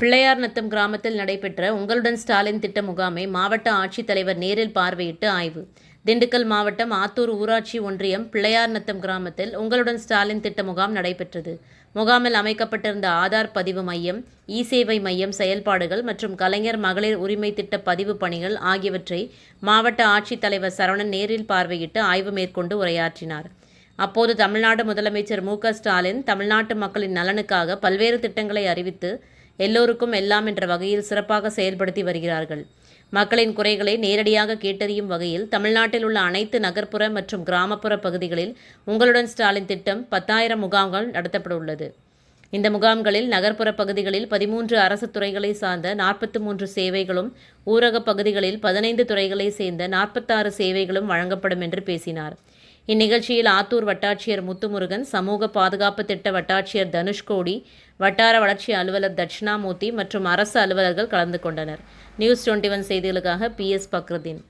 பிள்ளையார்நத்தம் கிராமத்தில் நடைபெற்ற உங்களுடன் ஸ்டாலின் திட்ட முகாமை மாவட்ட ஆட்சித்தலைவர் நேரில் பார்வையிட்டு ஆய்வு. திண்டுக்கல் மாவட்டம் ஆத்தூர் ஊராட்சி ஒன்றியம் பிள்ளையார்நத்தம் கிராமத்தில் உங்களுடன் ஸ்டாலின் திட்ட முகாம் நடைபெற்றது. முகாமில் அமைக்கப்பட்டிருந்த ஆதார் பதிவு மையம் இ சேவை மையம் செயல்பாடுகள் மற்றும் கலைஞர் மகளிர் உரிமை திட்ட பதிவு பணிகள் ஆகியவற்றை மாவட்ட ஆட்சித்தலைவர் சரவணன் நேரில் பார்வையிட்டு ஆய்வு மேற்கொண்டு உரையாற்றினார். அப்போது தமிழ்நாடு முதலமைச்சர் மு ஸ்டாலின் தமிழ்நாட்டு மக்களின் நலனுக்காக பல்வேறு திட்டங்களை அறிவித்து எல்லோருக்கும் எல்லாம் என்ற வகையில் சிறப்பாக செயல்படுத்தி வருகிறார்கள். மக்களின் குறைகளை நேரடியாக கேட்டறியும் வகையில் தமிழ்நாட்டில் உள்ள அனைத்து நகர்ப்புற மற்றும் கிராமப்புற பகுதிகளில் உங்களுடன் ஸ்டாலின் திட்டம் பத்தாயிரம் முகாம்கள் நடத்தப்பட உள்ளது இந்த முகாம்களில் நகர்ப்புற பகுதிகளில் பதிமூன்று அரசு துறைகளை சார்ந்த நாற்பத்தி மூன்று சேவைகளும் ஊரக பகுதிகளில் பதினைந்து துறைகளை சேர்ந்த நாற்பத்தாறு சேவைகளும் வழங்கப்படும் என்று பேசினார். இந்நிகழ்ச்சியில் ஆத்தூர் வட்டாட்சியர் முத்துமுருகன் சமூக பாதுகாப்பு திட்ட வட்டாட்சியர் தனுஷ்கோடி வட்டார வளர்ச்சி அலுவலர் தட்சிணாமூர்த்தி மற்றும் அரசு அலுவலர்கள் கலந்து கொண்டனர். நியூஸ் டுவெண்ட்டி ஒன் செய்திகளுக்காக பி எஸ் பக்ருதீன்.